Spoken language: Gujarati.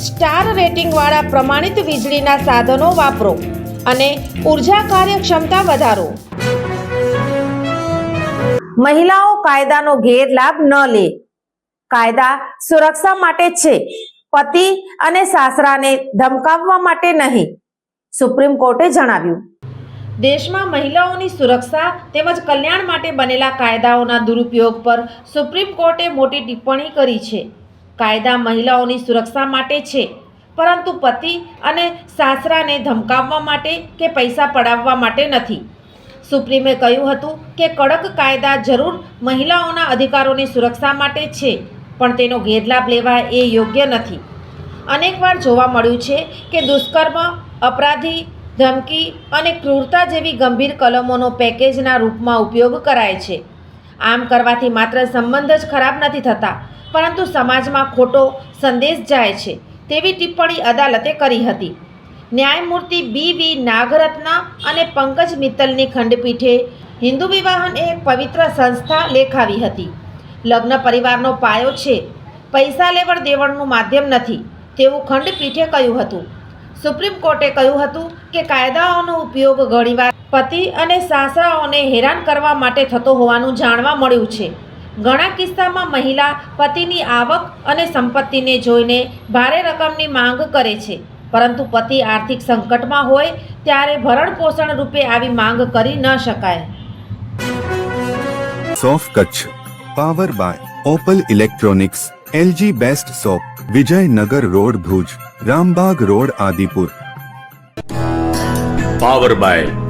સ્ટાર રેટિંગવાળા પ્રમાણિત વીજળીના સાધનો વાપરો અને ઊર્જા કાર્યક્ષમતા વધારો. મહિલાઓ કાયદાનો ગેરલાભ ન લે. કાયદા સુરક્ષા માટે છે. પતિ અને સાસરાને ધમકાવવા માટે નહીં. સુપ્રીમ કોર્ટે જણાવ્યું. દેશમાં મહિલાઓની સુરક્ષા તેમજ કલ્યાણ માટે બનેલા કાયદાઓના દુરુપયોગ પર સુપ્રીમ કોર્ટે મોટી ટિપ્પણી કરી છે. કાયદા મહિલાઓની સુરક્ષા માટે છે. પરંતુ પતિ અને સાસરાને ધમકાવવા માટે કે પૈસા પડાવવા માટે નથી. સુપ્રીમે કહ્યું હતું કે કડક કાયદા જરૂર મહિલાઓના અધિકારોની સુરક્ષા માટે છે, પણ તેનો ગેરલાભ લેવા એ યોગ્ય નથી. અનેકવાર જોવા મળ્યું છે કે દુષ્કર્મ, અપરાધી, ધમકી અને ક્રૂરતા જેવી ગંભીર કલમોનો પેકેજના રૂપમાં ઉપયોગ કરાય છે. આમ કરવાથી માત્ર સંબંધ જ ખરાબ નથી થતા, પરંતુ સમાજમાં ખોટો સંદેશ જાય છે તેવી ટિપ્પણી અદાલતે કરી હતી. ન્યાયમૂર્તિ બી વી નાગરત્ન અને પંકજ મિત્તલની ખંડપીઠે હિન્દુ વિવાહન એક પવિત્ર સંસ્થા લેખાવી હતી. લગ્ન પરિવારનો પાયો છે. પૈસા લેવડ દેવડનું માધ્યમ નથી, તેવું ખંડપીઠે કહ્યું હતું. સુપ્રીમ કોર્ટે કહ્યું હતું કે કાયદાઓનો ઉપયોગ ઘણીવાર પતિ અને સાસરાઓને હેરાન કરવા માટે થતો હોવાનું જાણવા મળ્યું છે. ઘણા કિસ્સામાં મહિલા પતિની આવક અને સંપત્તિને જોઈને ભારે રકમની માંગ કરે છે. પરંતુ પતિ આર્થિક સંકટમાં હોય ત્યારે ભરણ પોષણ રૂપે આવી માંગ કરી ન શકાય. સોફ Kutch power by Opal electronics LG best shop Vijaynagar road Bhuj Rambag road Adipur. Power by